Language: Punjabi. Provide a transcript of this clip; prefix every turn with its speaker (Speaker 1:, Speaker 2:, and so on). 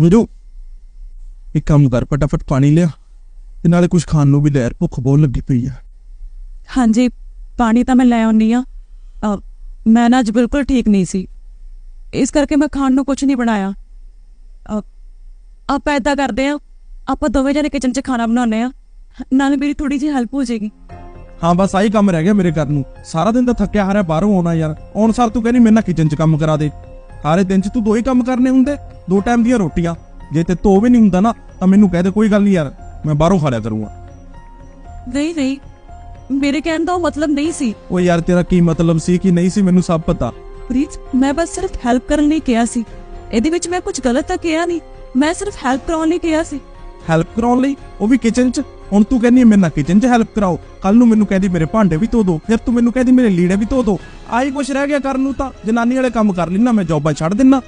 Speaker 1: ਵੀਰੂ ਇੱਕ ਕੰਮ ਕਰ ਫਟਾਫਟ ਪਾਣੀ ਲਿਆ ਤੇ ਨਾਲੇ ਕੁਝ ਖਾਣ ਨੂੰ ਵੀ ਲੈ ਭੁੱਖ ਬਹੁਤ ਲੱਗੀ ਪਈ ਆ।
Speaker 2: ਹਾਂਜੀ ਪਾਣੀ ਤਾਂ ਮੈਂ ਲੈ ਆਉਣੀ ਆ ਮੈਂ ਨਾ ਅੱਜ ਬਿਲਕੁਲ ਠੀਕ ਨਹੀਂ ਸੀ। ਇਸ ਕਰਕੇ ਮੈਂ ਖਾਣ ਨੂੰ ਕੁਝ ਨਹੀਂ ਬਣਾਇਆ। ਆਪਾਂ ਏਦਾਂ ਕਰਦੇ ਆ ਆਪਾਂ ਦੋਵੇਂ ਜਣੇ ਕਿਚਨ 'ਚ ਖਾਣਾ ਬਣਾਉਂਦੇ ਆ ਨਾਲੇ ਮੇਰੀ ਥੋੜੀ ਜਿਹੀ ਹੈਲਪ ਹੋ ਜਾਏਗੀ।
Speaker 1: ਹਾਂ ਬਸ ਆਹੀ ਕੰਮ ਰਹਿ ਗਿਆ ਮੇਰੇ ਕਰਨ ਨੂੰ। ਸਾਰਾ ਦਿਨ ਤਾਂ ਥੱਕਿਆ ਹਾਰਿਆ ਬਾਹਰੋਂ ਆਉਣਾ ਯਾਰ। ਆਉਣ ਸਾਰ ਤੂੰ ਕਹਿੰਦੀ ਮੇਰੇ ਨਾਲ ਕਿਚਨ 'ਚ ਕੰਮ ਕਰਾ ਦੇ। ਸਾਰੇ ਦਿਨ 'ਚ ਤੂੰ ਦੋ ਹੀ ਕੰਮ ਕਰਨੇ ਹੁੰਦੇ ਦੋ ਟਾਈਮ ਦੀਆਂ ਰੋਟੀਆਂ। ਜੇ ਤੇ ਤੋ ਵੀ ਨਹੀਂ ਹੁੰਦਾ ਨਾ ਤਾਂ ਮੈਨੂੰ ਕਹਿ ਦੇ ਕੋਈ ਗੱਲ ਨਹੀਂ ਯਾਰ ਮੈਂ ਬਾਹਰੋਂ ਖਾ ਲਿਆ ਕਰੂੰਗਾ।
Speaker 2: ਨਹੀਂ ਨਹੀਂ ਮੇਰੇ ਕਹਿਣ ਦਾ ਉਹ ਮਤਲਬ ਨਹੀਂ ਸੀ।
Speaker 1: ਓ ਯਾਰ ਤੇਰਾ ਕੀ ਮਤਲਬ ਸੀ ਕਿ ਨਹੀਂ ਸੀ ਮੈਨੂੰ ਸਭ ਪਤਾ।
Speaker 2: ਪ੍ਰੀਤ ਮੈਂ ਬਸ ਸਿਰਫ ਹੈਲਪ ਕਰਨ ਲਈ ਕਿਹਾ ਸੀ। ਇਹਦੇ ਵਿੱਚ ਮੈਂ ਕੁਝ ਗਲਤ ਤਾਂ ਕਿਹਾ ਨਹੀਂ ਮੈਂ ਸਿਰਫ ਹੈਲਪ ਕਰਾਉਣ ਲਈ ਕਿਹਾ ਸੀ।
Speaker 1: ਹੈਲਪ ਕਰਾਉਣ ਲਈ? ਉਹ ਵੀ ਕਿਚਨ 'ਚ? ਹੁਣ ਤੂੰ ਕਹਿੰਦੀ ਮੇਰੇ ਨਾਲ ਕਿਚਨ 'ਚ ਹੈਲਪ ਕਰਾਓ ਕੱਲ ਨੂੰ ਮੈਨੂੰ ਕਹਿੰਦੀ ਮੇਰੇ ਭਾਂਡੇ ਵੀ ਧੋ ਦੋ, ਫਿਰ ਤੂੰ ਮੈਨੂੰ ਕਹਿੰਦੀ ਮੇਰੇ ਲੀੜੇ ਵੀ ਧੋ ਦੋ। ਆਹੀ ਕੁਛ ਰਹਿ ਗਿਆ ਕਰਨ ਨੂੰ ਤਾਂ, ਜਨਾਨੀ ਵਾਲੇ ਕੰਮ ਕਰ ਲੈਣਾ ਮੈਂ ਜੌਬਾਂ ਛੱਡ ਦਿੰਨਾ